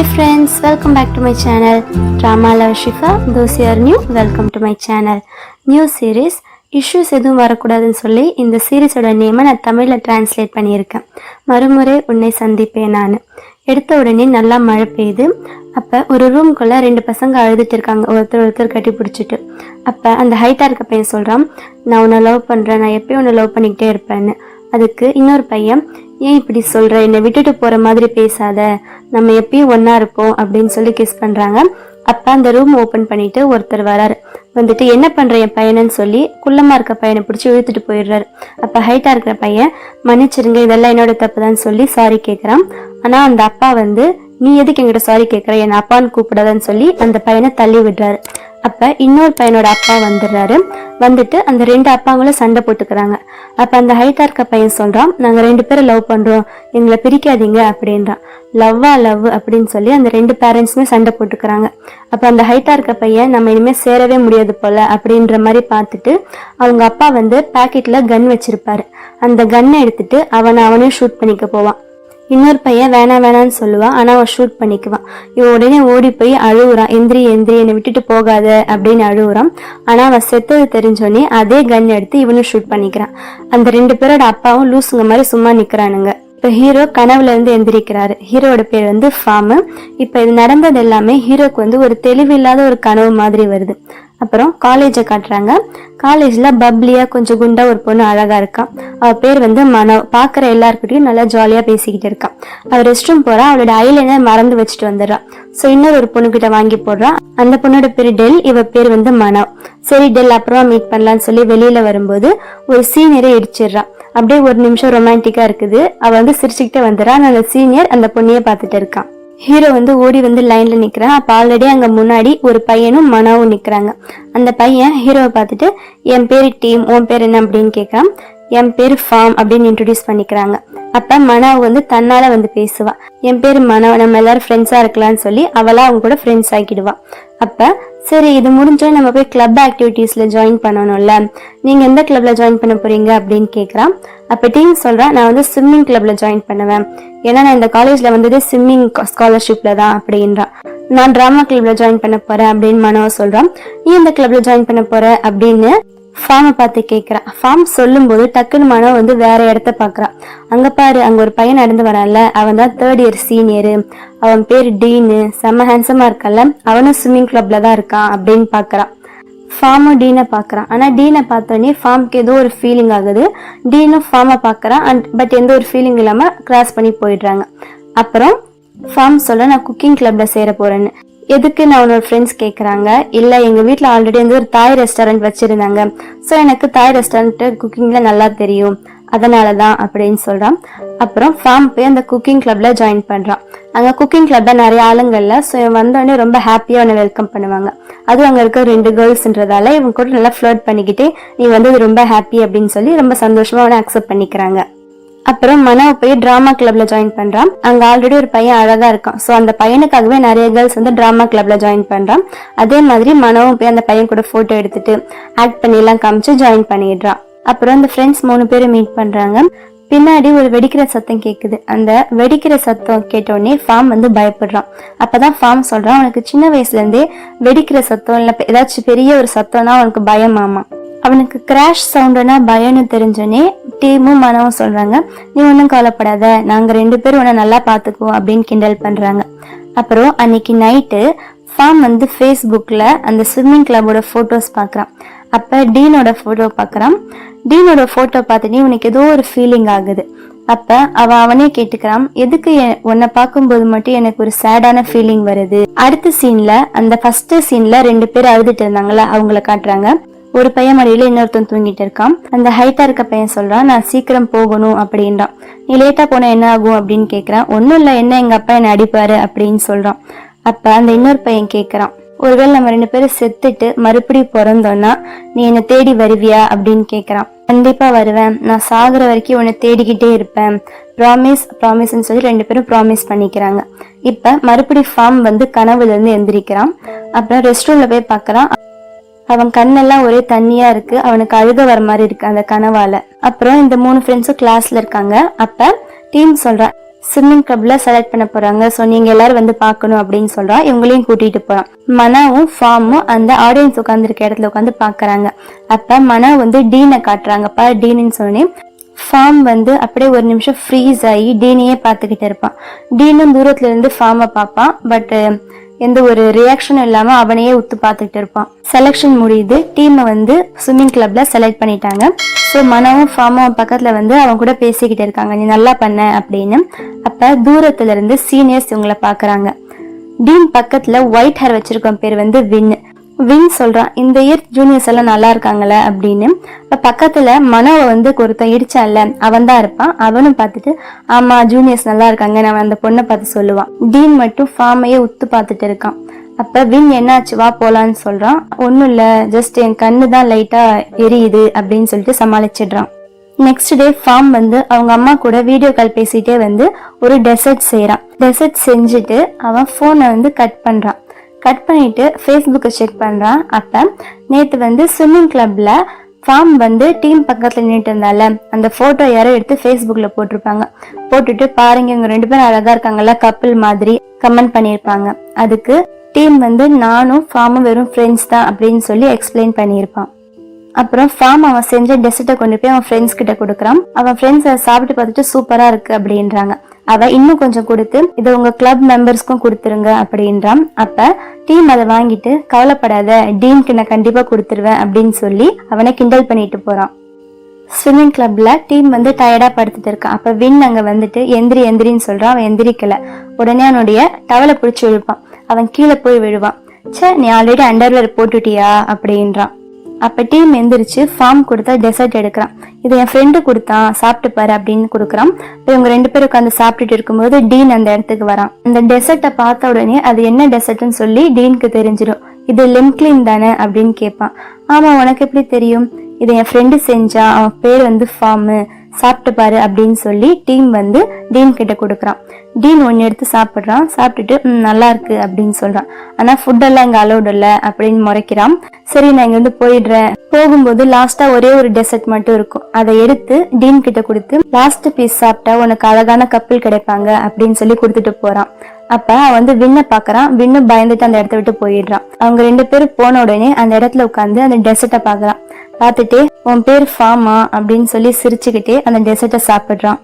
Hi friends welcome back to my channel drama love Shifa those are new welcome to my channel new series issues எதுவும் வரக்கூடாதுன்னு சொல்லி இந்த சீரீஸோட நேமை நான் தமிழில் டிரான்ஸ்லேட் பண்ணியிருக்கேன். மறுமுறை உன்னை சந்திப்பேன் நான். எடுத்த உடனே நல்லா மழை பெய்யுது. அப்போ ஒரு ரூம்குள்ளே ரெண்டு பசங்க அழுதுட்டு இருக்காங்க ஒருத்தர் ஒருத்தர் கட்டி பிடிச்சிட்டு. அப்போ அந்த ஹைட்டாக இருக்க பையன் சொல்கிறான் நான் உன்னை லவ் பண்ணுறேன் நான் எப்பயும் உன்னை லவ் பண்ணிக்கிட்டே இருப்பேன்னு. அதுக்கு இன்னொரு பையன் ஏன் இப்படி சொல்கிற என்னை விட்டுட்டு போகிற மாதிரி பேசாத. நம்ம எப்பயும் ஒன்றா இருப்போம் அப்படின்னு சொல்லி கிஸ் பண்ணுறாங்க அப்போ அந்த ரூம் ஓப்பன் பண்ணிட்டு ஒருத்தர் வராரு. வந்துட்டு என்ன பண்ணுற என் பையனன்னு சொல்லி குள்ளமாக இருக்க பையனை பிடிச்சி இழுத்துட்டு போயிடுறாரு. அப்போ ஹைட்டாக இருக்கிற பையன் மன்னிச்சிருங்க இதெல்லாம் என்னோட தப்பு சொல்லி சாரி கேட்குறான் ஆனால் அந்த அப்பா வந்து நீ எதுக்கு எங்கிட்ட சாரி கேட்குற என் அப்பான்னு கூப்பிடாதன்னு சொல்லி அந்த பையனை தள்ளி விடுறாரு. அப்போ இன்னொரு பையனோட அப்பா வந்துடுறாரு. வந்துட்டு அந்த ரெண்டு அப்பாங்களும் சண்டை போட்டுக்கிறாங்க. அப்போ அந்த ஹைட்டாக இருக்க பையன் சொல்கிறான் நாங்கள் ரெண்டு பேரும் லவ் பண்ணுறோம் எங்களை பிரிக்காதீங்க அப்படின்றான். லவ்வா லவ் அப்படின்னு சொல்லி அந்த ரெண்டு பேரண்ட்ஸுமே சண்டை போட்டுக்கிறாங்க. அப்போ அந்த ஹைட்டாக இருக்க பையன் நம்ம இனிமேல் சேரவே முடியாது போல் அப்படின்ற மாதிரி பார்த்துட்டு அவங்க அப்பா வந்து பேக்கெட்டில் கன் வச்சுருப்பாரு. அந்த கன்னை எடுத்துட்டு அவனை அவனே ஷூட் பண்ணிக்க போவான். இன்னொரு பையன் வேணாம் வேணான்னு சொல்லுவான் ஆனால் அவன் ஷூட் பண்ணிக்குவான் இவன் உடனே ஓடி போய் அழுகுறான் எந்திரி எந்திரி என்னை விட்டுட்டு போகாத அப்படின்னு அழுகுறான் ஆனால் அவன் செத்தது தெரிஞ்சோடனே அதே கன் எடுத்து இவனும் ஷூட் பண்ணிக்கிறான். அந்த ரெண்டு பேரோட அப்பாவும் லூசுங்க மாதிரி சும்மா நிற்கிறானுங்க இப்போ ஹீரோ கனவுல இருந்து எந்திரிக்கிறாரு. ஹீரோட பேர் வந்து ஃபார்மு. இப்போ இது நடந்தது எல்லாமே ஹீரோக்கு வந்து ஒரு தெளிவில்லாத ஒரு கனவு மாதிரி வருது. அப்புறம் காலேஜை காட்டுறாங்க. காலேஜில் பப்ளியாக கொஞ்சம் குண்டா ஒரு பொண்ணு அழகாக இருக்கான் அவள் பேர் வந்து மனோ. பார்க்குற எல்லாருக்கிட்டையும் நல்லா ஜாலியாக பேசிக்கிட்டு இருக்கான் அவள் ரெஸ்ட் ரூம் போகிறா அவளோட ஐலைனர் மறந்து வச்சுட்டு வந்துடுறான் ஸோ இன்னொரு ஒரு பொண்ணுக்கிட்ட வாங்கி போடுறான் அந்த பொண்ணோட பேர் டெல். இவ பேர் வந்து மனோ. சரி டெல் அப்புறமா மீட் பண்ணலான்னு சொல்லி வெளியில் வரும்போது ஒரு சீனியரை இடிச்சிடுறான் அப்படியே ஒரு நிமிஷம் ரொமான்டிக்காக இருக்குது. அவள் வந்து சிரிச்சுக்கிட்டே வந்துடுறான் அந்த சீனியர் அந்த பொண்ணையே பார்த்துட்டு இருக்கான் ஹீரோ வந்து ஓடி வந்து லைன்ல நிக்கிறான். அப்ப ஆல்ரெடி அங்க முன்னாடி ஒரு பையனும் மனாவும் நிக்கிறாங்க. அந்த பையன் ஹீரோவை பார்த்துட்டு என் பேரு டீம் உன் பேர் என்ன? அப்படின்னு கேட்கறான் என் பேரு ஃபார்ம் அப்படின்னு இன்ட்ரடியூஸ் பண்ணிக்கிறாங்க. அப்ப மனாவு வந்து தன்னால வந்து பேசுவா. என் பேர் மனோ நம்ம எல்லாரும் ஃப்ரெண்ட்ஸா இருக்கலாம்னு சொல்லி அவளா அவங்க கூட ஃப்ரெண்ட்ஸ் ஆக்கிடுவா. அப்ப சரி இது முடிஞ்சா நம்ம போய் கிளப் ஆக்டிவிட்டீஸ்ல ஜாயின் பண்ணணும்ல. நீங்க எந்த கிளப்ல ஜாயின் பண்ண போறீங்க அப்படின்னு கேக்குறான் அப்ப டீம் சொல்றான் நான் வந்து ஸ்விம்மிங் கிளப்ல ஜாயின் பண்ணுவேன். ஏன்னா நான் இந்த காலேஜ்ல வந்தது ஸ்விம்மிங் ஸ்காலர்ஷிப்ல தான் அப்படின்றான் நான் டிராமா கிளப்ல ஜாயின் பண்ண போறேன் அப்படின்னு மனோ சொல்றான் நீ எந்த கிளப்ல ஜாயின் பண்ண போற அப்படின்னு ஃபார்மை பார்த்து கேட்குறான் ஃபார்ம் சொல்லும்போது டக்குன்னு மனம் வந்து வேற இடத்த பார்க்குறான் அங்கே பாரு அங்கே ஒரு பையன் நடந்து வரான்ல. அவன் தான் தேர்ட் இயர் சீனியரு அவன் பேர் டீனு செம்ம ஹேண்ட்ஸமாக இருக்கல்ல அவனும் ஸ்விம்மிங் கிளப்பில் தான் இருக்கான் அப்படின்னு பார்க்குறான் ஃபார்மும் டீனை பார்க்குறான் ஆனால் டீனை பார்த்தோன்னே ஃபார்முக்கு ஏதோ ஒரு ஃபீலிங் ஆகுது. டீனும் ஃபார்மை பார்க்குறான் அண்ட் பட் எந்த ஒரு ஃபீலிங் இல்லாமல் கிராஸ் பண்ணி போயிடுறாங்க. அப்புறம் ஃபார்ம் சொல்ல நான் குக்கிங் கிளப்பில் சேர போறேன்னு. எதுக்கு நான் உன்னோட ஃப்ரெண்ட்ஸ் கேட்குறாங்க இல்லை எங்கள் வீட்டில் ஆல்ரெடி வந்து ஒரு தாய் ரெஸ்டாரண்ட் வச்சுருந்தாங்க. ஸோ எனக்கு தாய் ரெஸ்டாரண்ட்டு குக்கிங்கில் நல்லா தெரியும். அதனால தான் அப்படின்னு சொல்கிறான் அப்புறம் ஃபார்ம் போய் அந்த குக்கிங் கிளப்பில் ஜாயின் பண்ணுறான் அங்கே குக்கிங் கிளப்பில் நிறைய ஆளுங்கள்ல ஸோ இவன் வந்தோடனே ரொம்ப ஹாப்பியாக அவனை வெல்கம் பண்ணுவாங்க. அதுவும் அங்கே இருக்க ரெண்டு கேர்ள்ஸ்ன்றதால இவங்க கூட நல்லா ஃப்ளர்ட் பண்ணிக்கிட்டே நீ வந்து ரொம்ப ஹாப்பி அப்படின்னு சொல்லி ரொம்ப சந்தோஷமாக அவனை அக்செப்ட் பண்ணிக்கிறாங்க. அப்புறம் மனோ போய் டிராமா கிளப்ல ஜாயின் பண்றான். அங்க ஆல்ரெடி ஒரு பையன் அழகா இருக்கான். சோ அந்த பையனுக்காகவே நிறைய கேர்ள்ஸ் வந்து டிராமா கிளப்ல ஜாயின் பண்றான். அதே மாதிரி மனோவும் போய் அந்த பையன் கூட போட்டோ எடுத்துட்டு ஆக்ட் பண்ணி எல்லாம் காமிச்சு ஜாயின் பண்ணிடுறான். அப்புறம் அந்த ஃப்ரெண்ட்ஸ் மூணு பேரும் மீட் பண்றாங்க. பின்னாடி ஒரு வெடிக்கிற சத்தம் கேக்குது. அந்த வெடிக்கிற சத்தம் கேட்டோடனே ஃபார்ம் வந்து பயப்படுறான். அப்பதான் ஃபார்ம் சொல்றான் அவனுக்கு சின்ன வயசுல இருந்தே வெடிக்கிற சத்தம் இல்ல ஏதாச்சும் பெரிய ஒரு சத்தம்னா அவனுக்கு பயமாமா அவனுக்கு கிராஷ் சவுண்டுனா பயம்னு தெரிஞ்சோடனே டீமும் மனவும் சொல்றாங்க நீ ஒன்றும் கவலைப்படாத நாங்கள் ரெண்டு பேரும் உன்னை நல்லா பார்த்துக்குவோம் அப்படின்னு கிண்டல் பண்ணுறாங்க அப்புறம் அன்னைக்கு நைட்டு ஃபார்ம் வந்து ஃபேஸ்புக்கில் அந்த ஸ்விம்மிங் கிளப்போட ஃபோட்டோஸ் பார்க்குறான் அப்போ டீனோட ஃபோட்டோ பார்க்குறான் டீனோட ஃபோட்டோ பார்த்துட்டு உனக்கு ஏதோ ஒரு ஃபீலிங் ஆகுது. அப்போ அவன் அவனே கேட்டுக்கிறான் எதுக்கு உன்னை பார்க்கும்போது மட்டும் எனக்கு ஒரு சேடான ஃபீலிங் வருது? அடுத்த சீனில் அந்த ஃபஸ்ட்டு சீனில் ரெண்டு பேர் அழுதுட்டு இருந்தாங்களா அவங்கள காட்டுறாங்க. ஒரு பையன் மடியில இன்னொருத்தன் தூங்கிட்டு இருக்கான். அந்த ஹைட்டா இருக்க பையன் சொல்றான் நான் சீக்கிரம் போகணும் அப்படின்றான். நீ லேட்டா போனா என்ன ஆகும்? அப்படின்னு கேக்குறான். ஒன்னும் இல்ல என்ன எங்க அப்பா என்ன அடிப்பாரு அப்படின்னு சொல்றான். அப்ப அந்த இன்னொரு பையன் கேக்குறான். ஒருவேளை நம்ம ரெண்டு பேரும் செத்துட்டு மறுபடியும் பிறந்தோம்னா நீ என்ன தேடி வருவியா? அப்படின்னு கேக்குறான். கண்டிப்பா வருவேன். நான் சாகுற வரைக்கும் உன்னை தேடிக்கிட்டே இருப்பேன். ப்ராமிஸ் ப்ராமிஸ்ன்னு சொல்லி ரெண்டு பேரும் ப்ராமிஸ் பண்ணிக்கிறாங்க. இப்ப மறுபடி ஃபார்ம் வந்து கனவுல இருந்து எந்திரிக்கிறான். அப்புறம் ரெஸ்ட் ரூம்ல போய் பாக்குறான். அவன் கண்ணெல்லாம் ஒரே தண்ணியா இருக்கு. அவனுக்கு அழுக வர மாதிரி இருக்கு அந்த கனவால. அப்புறம் இந்த மூணு ஃப்ரெண்ட்ஸும் கிளாஸ்ல இருக்காங்க. அப்ப டீம் சொல்றான் ஸ்விம்மிங் கிளப்ல செலக்ட் பண்ண போறாங்க. ஸோ நீங்க எல்லாரும் வந்து பார்க்கணும் அப்படின்னு சொல்றான் இவங்களையும் கூட்டிட்டு போறான். மனாவும் ஃபார்மும் அந்த ஆடியன்ஸ் உட்காந்துருக்க இடத்துல உட்காந்து பாக்குறாங்க அப்ப மனா வந்து டீனை காட்டுறாங்க. டீனுன்னு சொன்னே ஃபார்ம் வந்து அப்படியே ஒரு நிமிஷம் ஃப்ரீஸ் ஆகி டீனையே பார்த்துக்கிட்டு இருப்பான். டீனும் தூரத்துல இருந்து ஃபார்மை பார்ப்பான். பட் எந்த ஒரு ரியாக்ஷனும் இல்லாம அவனையே உத்து பார்த்துக்கிட்டு இருப்பான். செலெக்ஷன் முடியுது. டீமை வந்து ஸ்விம்மிங் கிளப்ல செலக்ட் பண்ணிட்டாங்க. ஸோ மனவும் ஃபார்மும் பக்கத்தில் வந்து அவன் கூட பேசிக்கிட்டு இருக்காங்க. நீ நல்லா பண்ண அப்படின்னு. அப்போ தூரத்துல இருந்து சீனியர்ஸ் இவங்கள பார்க்குறாங்க. டீன் பக்கத்தில் ஒயிட் ஹேர் வச்சிருக்க பேர் வந்து வின்னு வின் சொல்கிறான் இந்த இயர் ஜூனியர்ஸ் எல்லாம் நல்லா இருக்காங்களே அப்படின்னு. இப்போ பக்கத்தில் மனோவை வந்து ஒருத்தன் இடிச்சான்ல அவன் தான் இருப்பான். அவனும் பார்த்துட்டு ஆமாம் ஜூனியர்ஸ் நல்லா இருக்காங்க அவன் அந்த பொண்ணை பார்த்து சொல்லுவான். டீன் மட்டும் ஃபார்மையே உத்து பார்த்துட்டு இருக்கான். அப்போ வின் என்னாச்சு? வா போலான்னு சொல்கிறான் ஒன்றும் இல்லை ஜஸ்ட் என் கண்ணு தான் லைட்டாக எரியுது அப்படின்னு சொல்லிட்டு சமாளிச்சிடுறான். நெக்ஸ்ட் டே ஃபார்ம் வந்து அவங்க அம்மா கூட வீடியோ கால் பேசிட்டே வந்து ஒரு டெசர்ட் செய்கிறான் டெசர்ட் செஞ்சுட்டு அவன் ஃபோனை வந்து கட் பண்ணுறான் கட் பண்ணிட்டு ஃபேஸ்புக்கை செக் பண்ணுறான் அப்போ நேற்று வந்து ஸ்விம்மிங் கிளப்பில் ஃபார்ம் வந்து டீம் பக்கத்தில் நின்றுட்டு இருந்தால அந்த ஃபோட்டோ யாரோ எடுத்து ஃபேஸ்புக்கில் போட்டிருப்பாங்க. போட்டுட்டு பாருங்க இவங்க ரெண்டு பேரும் அழகாக இருக்காங்கல்ல கப்பிள் மாதிரி கமெண்ட் பண்ணியிருப்பாங்க. அதுக்கு டீம் வந்து நானும் ஃபார்மும் வெறும் ஃப்ரெண்ட்ஸ் தான் அப்படின்னு சொல்லி எக்ஸ்பிளைன் பண்ணியிருப்பான். அப்புறம் ஃபார்ம் அவன் செஞ்ச டெசர்ட்டை கொண்டு போய் அவன் ஃப்ரெண்ட்ஸ் கிட்ட கொடுக்குறான். அவன் ஃப்ரெண்ட்ஸ் அதை சாப்பிட்டு பார்த்துட்டு சூப்பராக இருக்கு அப்படின்றாங்க. அவ இன்னும் கொஞ்சம் கொடுத்து இதை உங்க கிளப் மெம்பர்ஸ்க்கும் கொடுத்துருங்க அப்படின்றான். அப்ப டீம் அதை வாங்கிட்டு கவலைப்படாத டீனுக்கு நான் கண்டிப்பா கொடுத்துருவேன் அப்படின்னு சொல்லி அவனை கிண்டல் பண்ணிட்டு போறான். ஸ்விம்மிங் கிளப்ல டீம் வந்து டயர்டா படுத்துட்டு இருக்கான். அப்ப வின் அங்க வந்துட்டு எந்திரி எந்திரின்னு சொல்றான். அவன் எந்திரிக்கல. உடனே அவனுடைய டவலை பிடிச்சி இழுப்பான். அவன் கீழே போய் விழுவான். சே நீ ஆல்ரெடி அண்டர்வேர் போட்டுட்டியா? அப்படின்றான். அப்போ டீம் எந்திரிச்சு ஃபார்ம் கொடுத்தா டெசர்ட் எடுக்கிறான். இதை என் ஃப்ரெண்டு கொடுத்தான் சாப்பிட்டு பாரு அப்படின்னு கொடுக்குறான். இப்போ இவங்க ரெண்டு பேரும் உட்காந்து சாப்பிட்டுட்டு இருக்கும்போது டீன் அந்த இடத்துக்கு வரான். அந்த டெசர்ட்டை பார்த்த உடனே அது என்ன டெசர்ட்னு சொல்லி டீனுக்கு தெரிஞ்சிடும் இது லெம்க்ளின் தானே அப்படின்னு கேட்பான். ஆமாம் உனக்கு எப்படி தெரியும்? இதை என் ஃப்ரெண்டு செஞ்சா அவன் பேர் வந்து ஃபார்மு சாப்பிட்டு பாரு அப்படின்னு சொல்லி டீம் வந்து டீன் கிட்ட கொடுக்குறான். டீன் ஒன்று எடுத்து சாப்பிட்றான். சாப்பிட்டுட்டு நல்லா இருக்கு அப்படின்னு சொல்றான். ஆனா ஃபுட் எல்லாம் இங்க இல்லை இல்ல அப்படின்னு முறைக்கிறான். சரி நான் இங்க வந்து போயிடுறேன். போகும்போது லாஸ்டா ஒரே ஒரு டெசர்ட் மட்டும் இருக்கும். அதை எடுத்து டீன் கிட்ட கொடுத்து லாஸ்ட் பீஸ் சாப்பிட்டா உனக்கு அழகான கப்பல் கிடைப்பாங்க அப்படின்னு சொல்லி கொடுத்துட்டு போறான். அப்ப அவன் வந்து விண்ண பாக்குறான். விண்ணு பயந்துட்டு அந்த இடத்த விட்டு போயிடுறான். அவங்க ரெண்டு பேரும் போன உடனே அந்த இடத்துல உட்காந்து அந்த டெசர்ட்டை பாக்குறான். பார்த்துட்டு உன் பேர் ஃபார்மா அப்படின்னு சொல்லி சிரிச்சுக்கிட்டே அந்த டெசர்ட்டை சாப்பிட்றான்.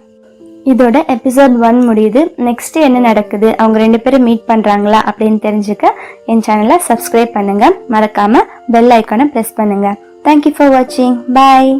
இதோட எபிசோட் ஒன் முடியுது. நெக்ஸ்ட் என்ன நடக்குது? அவங்க ரெண்டு பேரும் மீட் பண்ணுறாங்களா அப்படின்னு தெரிஞ்சுக்க என் சேனலை சப்ஸ்கிரைப் பண்ணுங்க. மறக்காம பெல் ஐக்கானை ப்ரெஸ் பண்ணுங்க. தேங்க்யூ ஃபார் வாட்சிங் பாய்